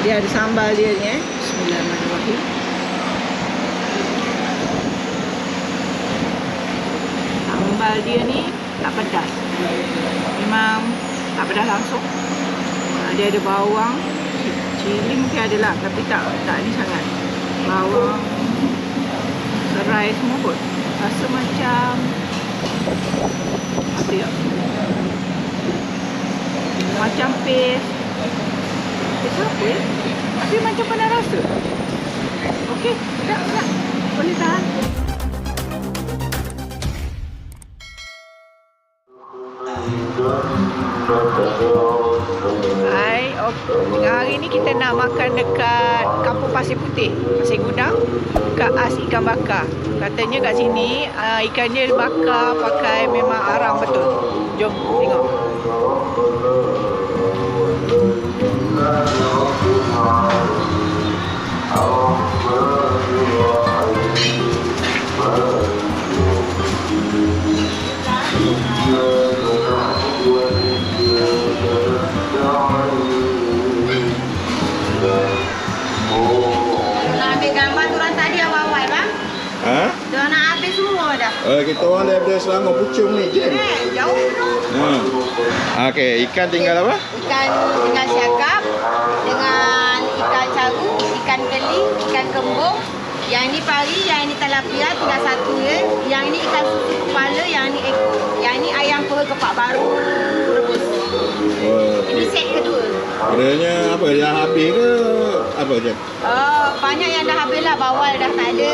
dia ada sambal dia ni eh. Bismillahirrahmanirrahim. Sambal dia ni tak pedas. Memang tak pedas langsung. Ah, Dia ada bawang, cili mungkin ada lah tapi tak tak ni sangat. Bawang, serai semua kot. Rasa macam apa ya? Macam paste. Paste apa ya? Tapi macam pernah rasa. Okey, sedap, sedap. Boleh tahan. Hai, okay. hari ni kita nak makan dekat Kampung Pasir Putih, Pasir Gudang, dekat As Ikan Bakar. Katanya kat sini uh, ikan dia bakar pakai memang arang betul. Jom tengok. Uh, kita orang daripada Selangor Puchong ni je. Eh, jauh tu. Ha. Okey, ikan tinggal apa? Ikan ikan siakap Yang ini pari, yang ini tilapia tinggal satu je. Yang ini ikan susu kepala, yang ini ekor. Yang ini ayam perut kepak baru rebus. Oh, Ini okey. set kedua. Kiranya apa? Dah habis ke? Apa je? Oh, banyak yang dah habis lah. Bawal dah tak ada.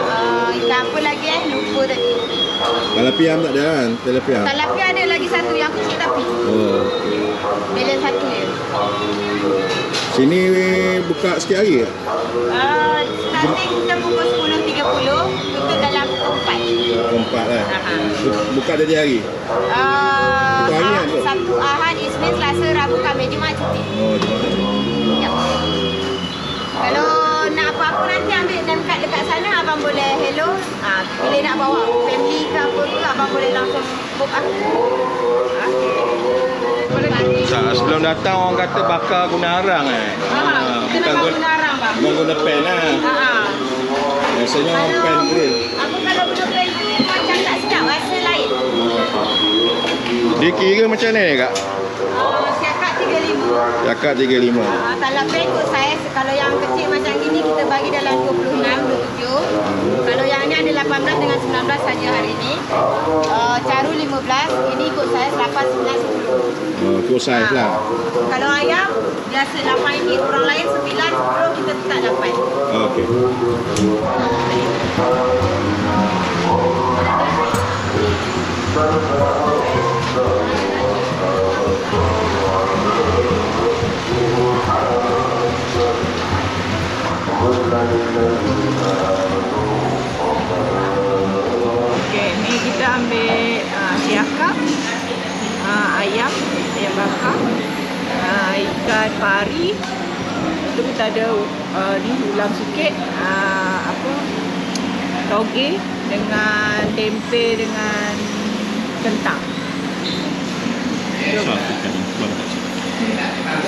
Uh, ikan apa lagi eh? Lupa tadi. Talapiam tak ada kan? Talapiam. Tilapia ada lagi satu yang kecil tapi. Oh. Million satu je. Sini buka sikit hari ke? Uh, starting kita pukul 10.30, tutup dalam pukul 4. Keempat lah. Aha. Bu- Buka dari hari? Uh, Itu hari apa? Sabtu, Ahad, Isnin, Selasa, Rabu, Khamis, Jumaat cuti. Oh, Jumaat. Ya. Kalau nak apa-apa nanti ambil name card dekat sana, abang boleh hello. Ah, bila nak bawa family ke apa tu, abang boleh langsung book ah. Boleh Sa- sebelum datang orang kata bakar guna arang eh. Ah, kita bukan memang guna, arang bang. bukan guna pen lah. Ah. Biasanya orang pen grill. apa kalau guna pen tu macam tak sedap, rasa lain. Dia kira macam ni kak? Siakat 35. Cakap 35. Uh, kalau pen ikut saiz, kalau yang kecil macam gini kita bagi dalam 26, 27. Kalau yang ni ada 18 dengan 19 saja hari ni. Uh, caru 15, ini ikut saiz 8, 9, 10. Oh, tu saiz lah. Kalau ayam, biasa 8 ini. Orang lain 9, 10 kita tak dapat. Oh, Okey. Okey, ni kita ambil uh, siakap, uh, ayam, ayam bakar, uh, ikan pari. Tu kita ada uh, ni ulam sikit, uh, apa, toge dengan tempe dengan kentang. Jom.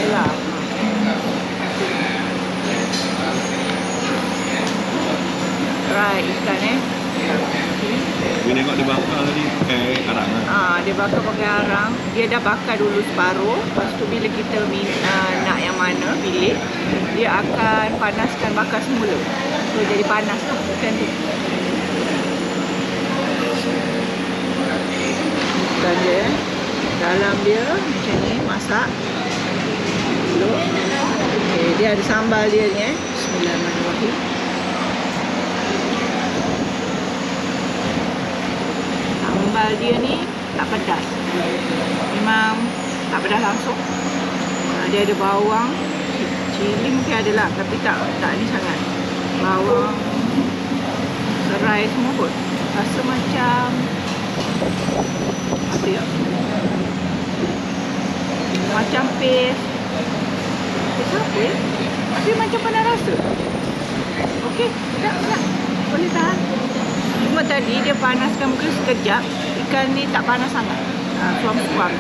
Yalah. Right, ikan eh. Dia tengok dia bakar tadi pakai arang lah. Ah, dia bakar pakai arang. Dia dah bakar dulu separuh. Lepas tu bila kita min, uh, nak yang mana pilih, dia akan panaskan bakar semula. So jadi panas lah ikan tu. Ikan dia. Dalam dia macam ni masak. Dulu. Okay, dia ada sambal dia ni eh. Bismillahirrahmanirrahim. Sambal dia ni tak pedas. Memang tak pedas langsung. Ah, Dia ada bawang, cili mungkin ada lah tapi tak tak ni sangat. Bawang, serai semua kot. Rasa macam apa ya? Macam paste. Paste apa ya? Tapi macam pernah rasa. Okey, sedap, sedap. Boleh tahan. Cuma tadi dia panaskan mungkin sekejap. Ikan ni tak panas sangat. Ha, suam-suam.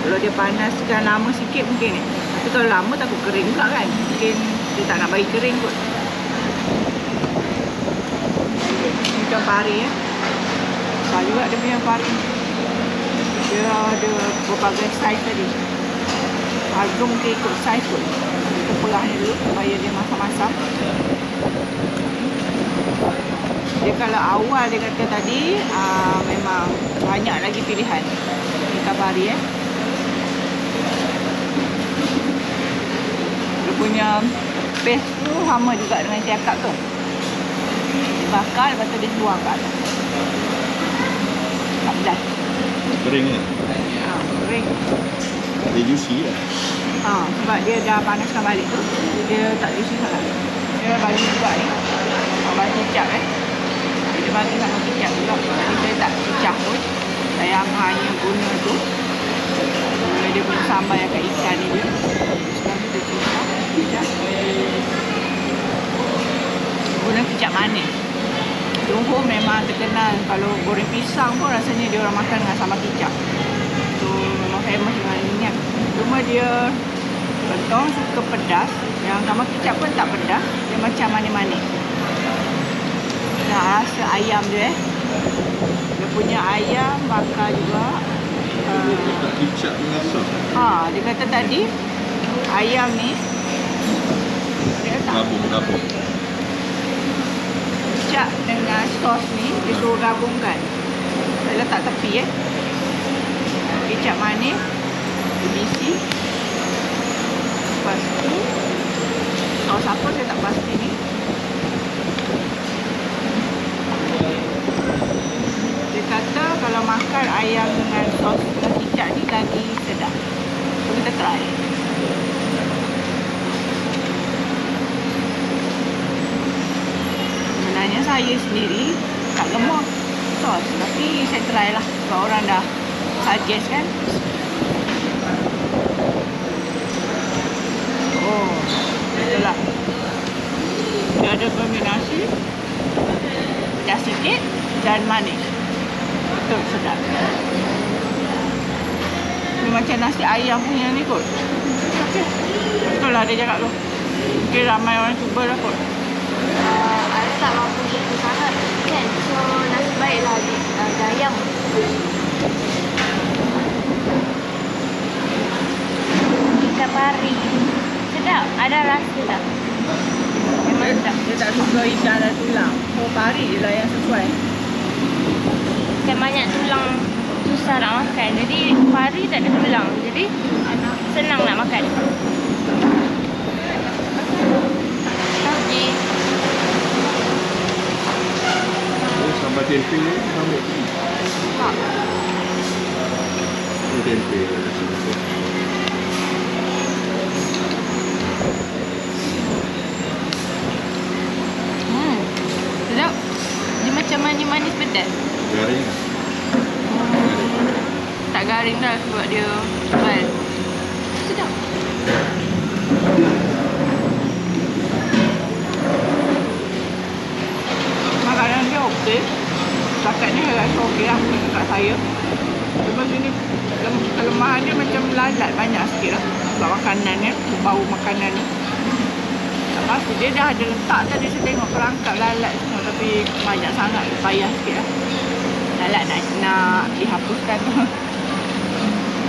Kalau dia panaskan lama sikit mungkin ni. Tapi kalau lama takut kering pula kan. Mungkin dia tak nak bagi kering kot. Macam pari ya. Besar juga dia punya pari. Dia ada berbagai saiz tadi. Harga mungkin ikut saiz kot. Kita perah dulu supaya dia masak-masak. Dia kalau awal dia kata tadi aa, memang banyak lagi pilihan. Ikan pari eh. Dia punya paste tu sama juga dengan cakap tu. Dibakar lepas tu dia tuang kat atas. Tak pedas. Kering kan? Ha, kering. Dia juicy lah. Ha, sebab dia dah panaskan balik tu. Dia tak juicy sangat. Dia bagi juga ni. Bagi kicap eh. Dia bagi sama kicap juga. Jadi saya tak pecah pun. Saya hanya guna tu. Guna dia punya sambal yang kat ikan ni je. Sekarang kita pecah. Kicap. Guna kicap manis. Johor memang terkenal kalau goreng pisang pun rasanya dia orang makan dengan sambal kicap. So memang famous dengan ini kan. Cuma dia Kentong suka pedas Yang sambal kicap pun tak pedas Dia macam manis-manis Dah rasa ayam dia eh. Dia punya ayam bakar juga uh, ha, Dia kata tadi Ayam ni Dia letak Gabung, gabung. kicap dengan sos ni Dia suruh gabungkan. Dia letak tepi eh. Kicap manis Dia bisi Lepas tu Sos apa saya tak pasti ni Dia kata kalau makan ayam dengan sos dengan kicap ni lagi sedap So kita try Sebenarnya saya sendiri. Tak gemar sos Tapi saya try lah. Sebab orang dah suggest kan. Oh Betul lah. Dia ada kombinasi. Pedas sikit Dan manis. Betul sedap. Dia macam nasi ayam punya ni kot. Betul lah dia cakap tu. Mungkin ramai orang cuba lah kot. Uh, tak mampu gitu sangat. Kan? So nasib baiklah di uh, dayang ikan pari sedap. Ada rasa tak? Memang Dia, sedap. dia tak suka ikan dan tulang. So pari je lah yang sesuai. Ikan banyak tulang susah nak makan. Jadi pari tak ada tulang. Jadi senang nak makan Okay. Sambal tempe ni ambil. Tak. Tempe. Hmm. Sedap. Dia macam manis-manis pedas. Garing. Lah. Tak garing dah sebab dia tebal. Sedap. Makanan dia okey Setakat ni rasa okey lah Dekat saya. Lepas ni lem- Kelemahan dia macam lalat banyak sikit lah. Sebab makanan ni Bau makanan ni. Lepas tu dia dah ada letak tadi Saya tengok perangkap lalat semua Tapi banyak sangat Payah sikit lah. Lalat nak, nak dihapuskan tu.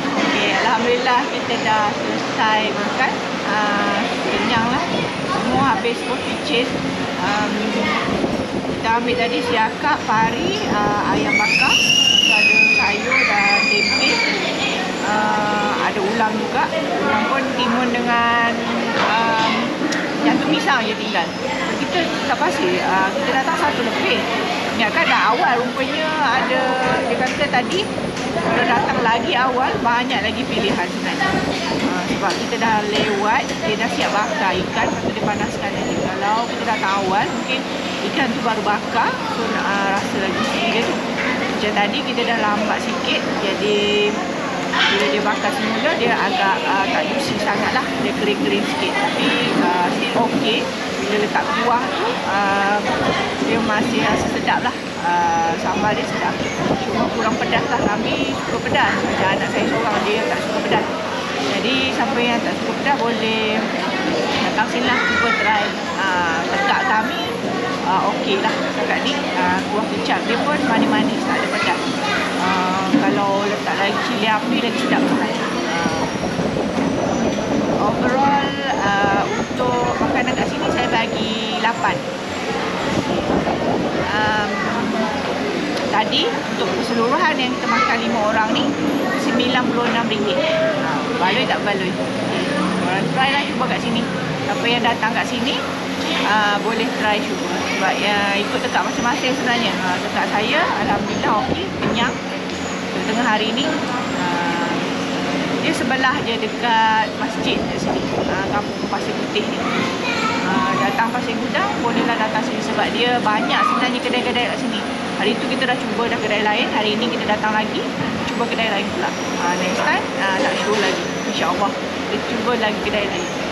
Okey, Alhamdulillah kita dah selesai makan. Uh, Kenyang lah. Semua habis pun kitchen um, Kita ambil tadi siakap, pari, uh, ayam bakar ada sayur dan tempe. Uh, Ada ulam juga. Ulam pun timun dengan um, Jantung pisang je tinggal. Kita tak pasti uh, Kita datang satu lebih. Ingatkan dah awal rupanya ada Dia kata tadi Kalau datang lagi awal Banyak lagi pilihan sebenarnya. Uh, Sebab kita dah lewat Dia dah siap bakar ikan Lepas tu dia panaskan lagi. Kalau kita datang awal Mungkin ikan tu baru bakar So uh, rasa lagi sikit Macam tadi kita dah lambat sikit Jadi bila dia bakar semula dia agak uh, tak juicy sangat lah. Dia kering-kering sikit tapi uh, still okay. Bila letak kuah tu uh, dia masih rasa sedap lah. Uh, sambal dia sedap. Cuma kurang pedas lah. Kami suka pedas. Macam anak saya seorang dia tak suka pedas. Jadi Jadi siapa yang tak suka pedas boleh datang sini lah. Cuba try. Uh, dekat kami uh, okey lah dekat ni uh, kuah kecap dia pun manis-manis tak ada pedas. Uh, kalau letak lagi cili api lagi sedap. Uh, overall uh, untuk makanan kat sini saya bagi 8. Um, tadi untuk keseluruhan yang kita makan lima orang ni RM96. Ha, baloi tak baloi? Korang try lah cuba kat sini. Siapa yang datang kat sini uh, boleh try cuba. Sebab uh, ikut dekat masing-masing sebenarnya. Uh, dekat saya Alhamdulillah okey, kenyang. Tengah hari ni uh, dia sebelah je dekat masjid kat sini. Uh, kampung Pasir Putih ni. Uh, datang Pasir Gudang bolehlah datang sini sebab dia banyak sebenarnya kedai-kedai kat sini. Hari tu kita dah cuba dah kedai lain, hari ni kita datang lagi cuba kedai lain pula. Uh, next time uh, nak show lagi. InsyaAllah kita cuba lagi kedai lain.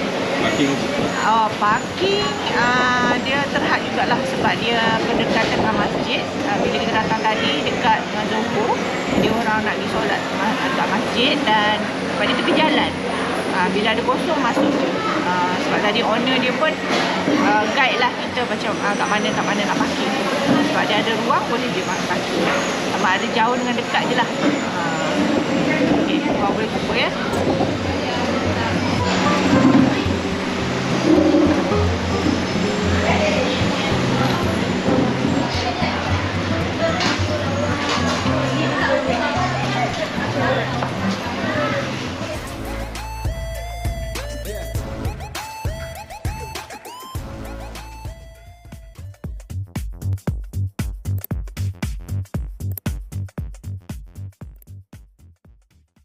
Parking Oh, parking uh, dia terhad jugalah sebab dia berdekatan dengan masjid. Uh, bila kita datang tadi dekat dengan Zohor, dia orang nak pergi solat uh, dekat masjid dan sebab dia tepi jalan. Uh, bila ada kosong masuk je. Uh, sebab tadi owner dia pun uh, guide lah kita macam uh, kat mana kat mana nak parking. Sebab dia ada ruang boleh je parking. Sama ada jauh dengan dekat je lah. Uh, okay, korang boleh cuba ya. Thank you.